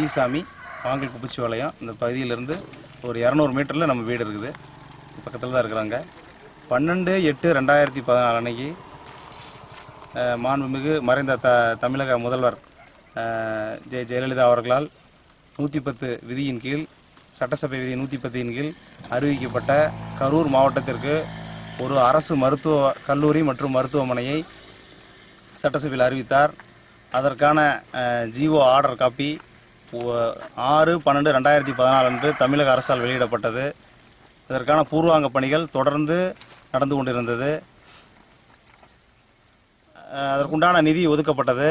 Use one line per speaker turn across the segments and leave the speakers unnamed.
We வாங்கல் குப்பிச்சிபாளையம் இந்த பகுதியிலேருந்து ஒரு இரநூறு மீட்டரில் நம்ம வீடு இருக்குது. பக்கத்தில் தான் இருக்கிறாங்க. பன்னெண்டு எட்டு ரெண்டாயிரத்தி பதினாலு அன்னைக்கு மாண்புமிகு மறைந்த த தமிழக முதல்வர் அஹ், ஜெ ஜெயலலிதா அவர்களால் நூற்றி பத்து விதியின் கீழ் சட்டசபை விதி நூற்றி பத்தின் கீழ் அறிவிக்கப்பட்ட கரூர் மாவட்டத்திற்கு ஒரு அரசு மருத்துவ கல்லூரி மற்றும் மருத்துவமனையை சட்டசபையில் அறிவித்தார். அதற்கான ஜிஓ ஆர்டர் காப்பி ஆறு பன்னெண்டு ரெண்டாயிரத்தி பதினாலு அன்று தமிழக அரசால் வெளியிடப்பட்டது. இதற்கான பூர்வாங்க பணிகள் தொடர்ந்து நடந்து கொண்டிருந்தது. அதற்குண்டான நிதி ஒதுக்கப்பட்டது.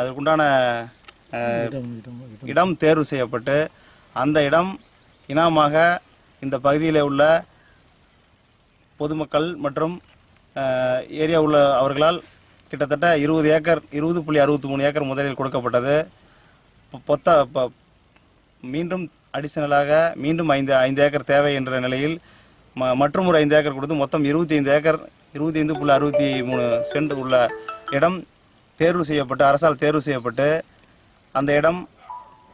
அதற்குண்டான இடம் தேர்வு செய்யப்பட்டு அந்த இடம் இனாமாக இந்த பகுதியில் உள்ள பொதுமக்கள் மற்றும் ஏரியா உள்ள அவர்களால் கிட்டத்தட்ட இருபது ஏக்கர் இருபது புள்ளி அறுபத்தி மூணு ஏக்கர் முதலில் கொடுக்கப்பட்டது. பொத்த ப- மீண்டும் அடிஷனலாக மீண்டும் ஐந்து ஐந்து ஏக்கர் தேவை என்ற நிலையில் ம மற்றும் ஒரு ஐந்து ஏக்கர் கொடுத்து மொத்தம் இருபத்தி ஐந்து ஏக்கர் இருபத்தி ஐந்து புள்ளி அறுபத்தி மூணு சென்ட் உள்ள இடம் தேர்வு செய்யப்பட்டு அரசால் தேர்வு செய்யப்பட்டு அந்த இடம்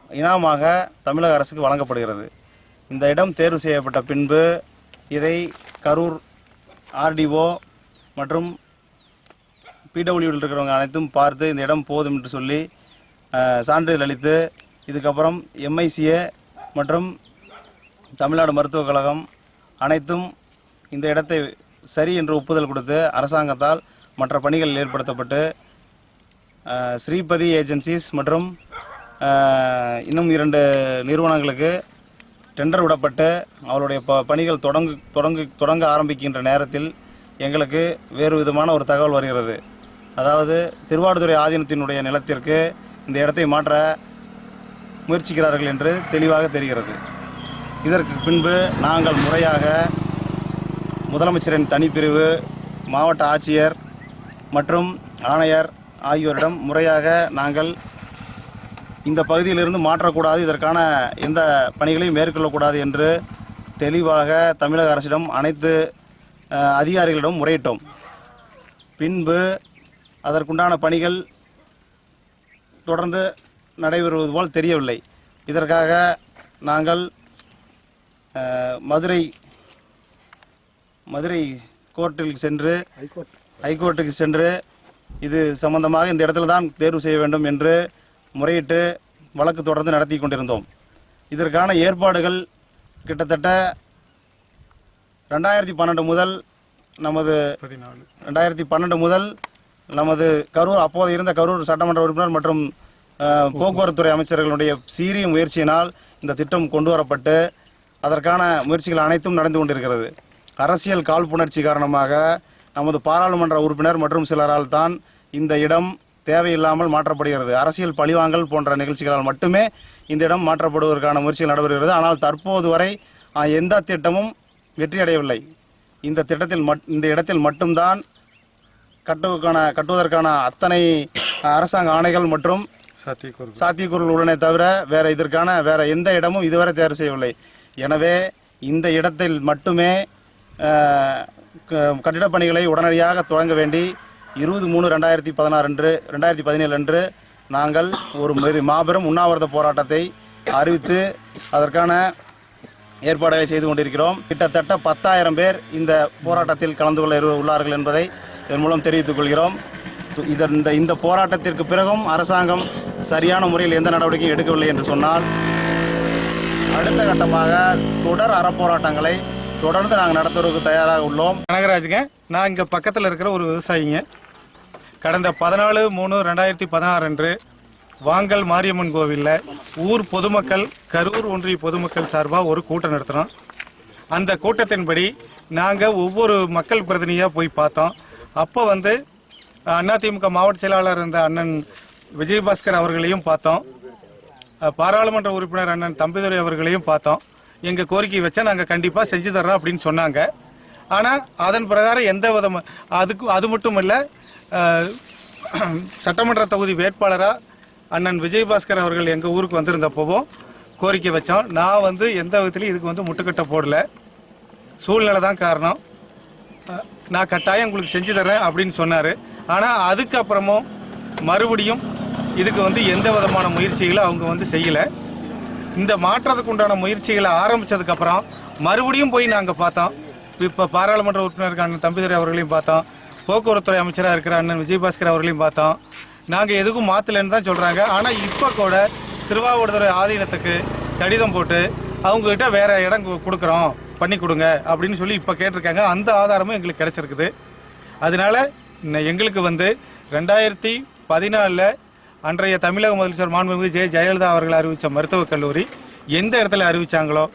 இனாமாக தமிழக அரசுக்கு வழங்கப்படுகிறது. இந்த இடம் தேர்வு செய்யப்பட்ட பின்பு இதை கரூர் ஆர்டிஓ மற்றும் பிடபிள்யூவில் இருக்கிறவங்க அனைத்தும் பார்த்து இந்த இடம் போதும் என்று சொல்லி சான்றிதழ் அளித்து இதுக்கப்புறம் எம்ஐசிஏ மற்றும் தமிழ்நாடு மருத்துவக் கழகம் அனைத்தும் இந்த இடத்தை சரி என்று ஒப்புதல் கொடுத்து அரசாங்கத்தால் மற்ற பணிகள் ஏற்படுத்தப்பட்டு ஸ்ரீபதி ஏஜென்சிஸ் மற்றும் இன்னும் இரண்டு நிறுவனங்களுக்கு டெண்டர் விடப்பட்டு அவருடைய ப பணிகள் தொடங்கு தொடங்கு தொடங்க ஆரம்பிக்கின்ற நேரத்தில் எங்களுக்கு வேறு விதமான ஒரு தகவல் வருகிறது. அதாவது திருவாடுதுறை ஆதீனத்தினுடைய நிலத்திற்கு இந்த இடத்தை மாற்ற முயற்சிக்கிறார்கள் என்று தெளிவாக தெரிகிறது. இதற்கு பின்பு நாங்கள் முறையாக முதலமைச்சரின் தனிப்பிரிவு மாவட்ட ஆட்சியர் மற்றும் ஆணையர் ஆகியோரிடம் முறையாக நாங்கள் இந்த பகுதியிலிருந்து மாற்றக்கூடாது இதற்கான எந்த பணிகளையும் மேற்கொள்ளக்கூடாது என்று தெளிவாக தமிழக அரசிடம் அனைத்து அதிகாரிகளிடம் முறையிட்டோம். பின்பு அதற்குண்டான பணிகள் தொடர்ந்து நடைபெறுவது போல் தெரியவில்லை. இதற்காக நாங்கள் மதுரை மதுரை கோர்ட்டில் சென்று ஹைகோர்ட்டுக்கு சென்று இது சம்பந்தமாக இந்த இடத்துல தான் தேர்வு செய்ய வேண்டும் என்று முறையிட்டு வழக்கு தொடர்ந்து நடத்தி கொண்டிருந்தோம். இதற்கான ஏற்பாடுகள் கிட்டத்தட்ட ரெண்டாயிரத்தி பன்னெண்டு முதல் நமது ரெண்டாயிரத்தி பன்னெண்டு முதல் நமது கரூர் அப்போது இருந்த கரூர் சட்டமன்ற உறுப்பினர் மற்றும் போக்குவரத்துறை அமைச்சர்களுடைய சீரிய முயற்சியினால் இந்த திட்டம் கொண்டு வரப்பட்டு அதற்கான முயற்சிகள் அனைத்தும் நடந்து கொண்டிருக்கிறது. அரசியல் காழ்ப்புணர்ச்சி காரணமாக நமது பாராளுமன்ற உறுப்பினர் மற்றும் சிலரால் தான் இந்த இடம் தேவையில்லாமல் மாற்றப்படுகிறது. அரசியல் பழிவாங்கல் போன்ற நிகழ்ச்சிகளால் மட்டுமே இந்த இடம் மாற்றப்படுவதற்கான முயற்சிகள் நடைபெறுகிறது. ஆனால் தற்போது வரை எந்த திட்டமும் வெற்றியடையவில்லை. இந்த திட்டத்தில் மட் இந்த இடத்தில் மட்டும்தான் கட்டுவதற்கான கட்டுவதற்கான அத்தனை அரசாங்க ஆணைகள் மற்றும் சாத்தியக்கூறுகள். உள்ளனே தவிர வேற இதற்கான வேற எந்த இடமும் இதுவரை தேர்வு செய்யவில்லை. எனவே இந்த இடத்தில் மட்டுமே கட்டிடப் பணிகளை உடனடியாக தொடங்க வேண்டி இருபது மூணு ரெண்டாயிரத்தி பதினாறு அன்று ரெண்டாயிரத்தி பதினேழு அன்று நாங்கள் ஒரு மாபெரும் உண்ணாவிரத போராட்டத்தை அறிவித்து அதற்கான ஏற்பாடுகளை செய்து கொண்டிருக்கிறோம். கிட்டத்தட்ட பத்தாயிரம் பேர் இந்த போராட்டத்தில் கலந்து கொள்ள இரு- உள்ளார்கள் என்பதை இதன் மூலம் தெரிவித்துக் கொள்கிறோம். இதன் இந்த இந்த போராட்டத்திற்கு பிறகும் அரசாங்கம் சரியான முறையில் எந்த நடவடிக்கையும் எடுக்கவில்லை என்று சொன்னால் அடுத்த கட்டமாக தொடர் அறப்போராட்டங்களை தொடர்ந்து நாங்கள் நடத்துவதற்கு தயாராக உள்ளோம்.
கனகராஜுங்க நான் இங்கே பக்கத்தில் இருக்கிற ஒரு விவசாயிங்க. கடந்த பதினாலு மூணு ரெண்டாயிரத்தி பதினாறு அன்று வாங்கல் மாரியம்மன் கோவிலில் ஊர் பொதுமக்கள் கரூர் ஒன்றிய பொதுமக்கள் சார்பாக ஒரு கூட்டம் நடத்துகிறோம் அந்த கூட்டத்தின்படி நாங்கள் ஒவ்வொரு மக்கள் பிரதிநிதியாக போய் பார்த்தோம். அப்போ வந்து அதிமுக மாவட்ட செயலாளர் இருந்த அண்ணன் விஜயபாஸ்கர் அவர்களையும் பார்த்தோம். பாராளுமன்ற உறுப்பினர் அண்ணன் தம்பிதுரை அவர்களையும் பார்த்தோம். எங்கள் கோரிக்கை வச்சா நாங்கள் கண்டிப்பாக செஞ்சு தர்றோம் அப்படின்னு சொன்னாங்க. ஆனால் அதன் பிரகாரம் எந்த விதம் அதுக்கு அது மட்டும் இல்லை சட்டமன்ற தொகுதி வேட்பாளராக அண்ணன் விஜயபாஸ்கர் அவர்கள் எங்கள் ஊருக்கு வந்திருந்தப்போவும் கோரிக்கை வச்சோம். நான் வந்து எந்த விதத்துலையும் இதுக்கு வந்து முட்டுக்கட்டை போடல. சூழ்நிலை தான் காரணம். நான் கட்டாயம் உங்களுக்கு செஞ்சு தரேன் அப்படின்னு சொன்னார். ஆனால் அதுக்கப்புறமும் மறுபடியும் இதுக்கு வந்து எந்த விதமான முயற்சிகளும் அவங்க வந்து செய்யலை. இந்த மாற்றத்துக்கு உண்டான முயற்சிகளை ஆரம்பிச்சதுக்கப்புறம் மறுபடியும் போய் நாங்கள் பார்த்தோம். இப்போ பாராளுமன்ற உறுப்பினர் அண்ணன் தம்பிதுரை அவர்களையும் பார்த்தோம். போக்குவரத்துறை அமைச்சராக இருக்கிற அண்ணன் விஜயபாஸ்கர் அவர்களையும் பார்த்தோம். நாங்கள் எதுக்கும் மாற்றலைன்னு தான் சொல்கிறாங்க ஆனால் இப்போ கூட திருவாவூர்துறை ஆதீனத்துக்கு கடிதம் போட்டு அவங்கக்கிட்ட வேறு இடம் கொடுக்குறோம். பண்ணி கொடுங்க அப்படின்னு சொல்லி இப்போ கேட்டிருக்காங்க. அந்த ஆதாரமும் எங்களுக்கு கிடச்சிருக்குது. அதனால எங்களுக்கு வந்து ரெண்டாயிரத்தி பதினாலில் அன்றைய தமிழக முதலமைச்சர் மாண்புமிகு ஜெய ஜெயலலிதா அவர்கள் அறிவித்த மருத்துவக் கல்லூரி எந்த இடத்துல அறிவித்தாங்களோ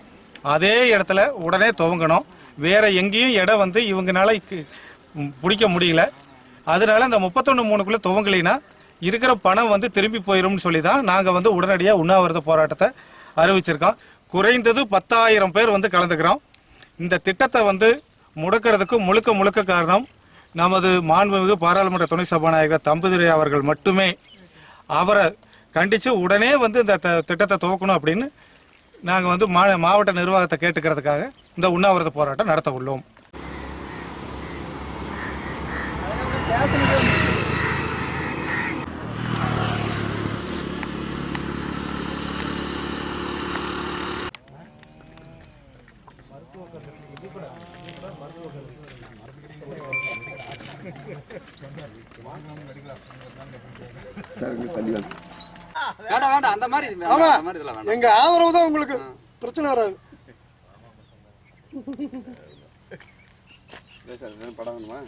அதே இடத்துல உடனே துவங்கணும். வேறு எங்கேயும் இடம் வந்து இவங்கனால பிடிக்க முடியல. அதனால அந்த முப்பத்தொன்று மூணுக்குள்ளே துவங்கலைன்னா இருக்கிற பணம் வந்து திரும்பி போயிடும்னு சொல்லி தான் நாங்கள் வந்து உடனடியாக உண்ணாவிரத போராட்டத்தை அறிவிச்சிருக்கோம். குறைந்தது பத்தாயிரம் பேர் வந்து கலந்துக்கிறோம். இந்த திட்டத்தை வந்து முடக்கிறதுக்கு முழுக்க முழுக்க காரணம் நமது மாண்புமிகு பாராளுமன்ற துணை சபாநாயகர் தம்புதுரை அவர்கள் மட்டுமே. அவரை கண்டித்து உடனே வந்து இந்த த- திட்டத்தை துவக்கணும் அப்படின்னு நாங்கள் வந்து மா மாவட்ட நிர்வாகத்தை கேட்டுக்கிறதுக்காக இந்த உண்ணாவிரத போராட்டம் நடத்த உள்ளோம்.
வேண்டாம் வேண்டாம். அந்த மாதிரி
எங்க ஆதரவு தான் உங்களுக்கு பிரச்சனை வராது.
இல்லை சார் இது படம் வேணுமா?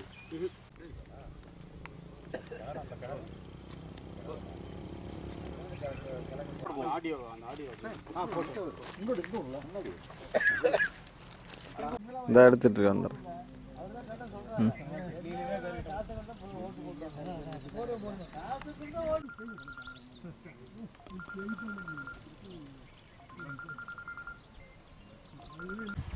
இந்த எடுத்துட்டு இருக்க Thank
you.